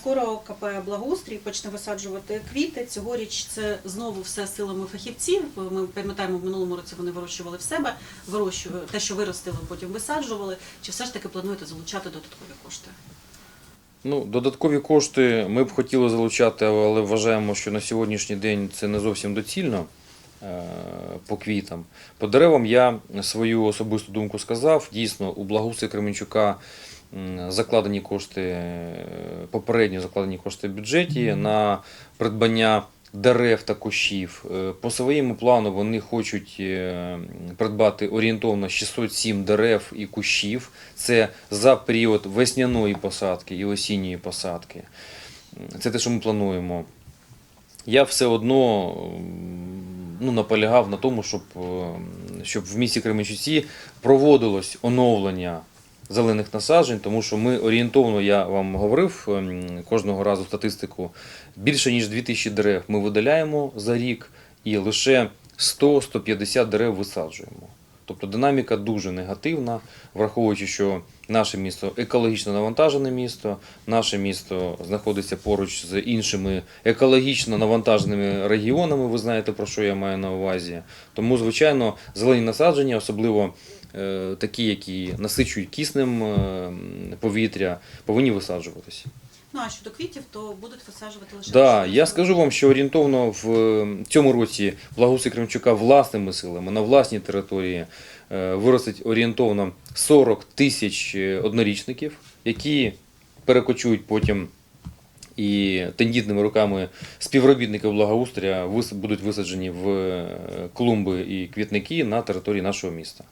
скоро КП Благоустрій почне висаджувати квіти. Цьогоріч це знову все силами фахівців. Ми пам'ятаємо, в минулому році вони вирощували в себе, вирощували те, що виростили, потім висаджували. Чи все ж таки плануєте залучати додаткові кошти? Ну, додаткові кошти ми б хотіли залучати, але вважаємо, що на сьогоднішній день це не зовсім доцільно е, по квітам. По деревам я свою особисту думку сказав. Дійсно, у благоустрій Кременчука закладені кошти, е, попередньо закладені кошти в бюджеті на придбання дерев та кущів. Е, По своєму плану вони хочуть е, придбати орієнтовно 607 дерев і кущів. Це за період весняної посадки і осінньої посадки. Це те, що ми плануємо. Я все одно ну, наполягав на тому, щоб, е, щоб в місті Кременчуці проводилось оновлення зелених насаджень, тому що ми орієнтовно, я вам говорив ем, кожного разу статистику, більше ніж 2000 дерев ми видаляємо за рік і лише 100-150 дерев висаджуємо. Тобто динаміка дуже негативна, враховуючи, що наше місто екологічно навантажене місто, наше місто знаходиться поруч з іншими екологічно навантаженими регіонами. Ви знаєте, про що я маю на увазі. Тому, звичайно, зелені насадження, особливо е, такі, які насичують киснем е, повітря, повинні висаджуватися. Ну а щодо квітів, то будуть висаджувати лише Да, я скажу вам, що орієнтовно в е, цьому році благоустрій Кремчука власними силами на власній території е, виростить орієнтовно 40 тисяч е, однорічників, які перекочують потім і тендітними руками співробітників благоустрія будуть висаджені в клумби і квітники на території нашого міста.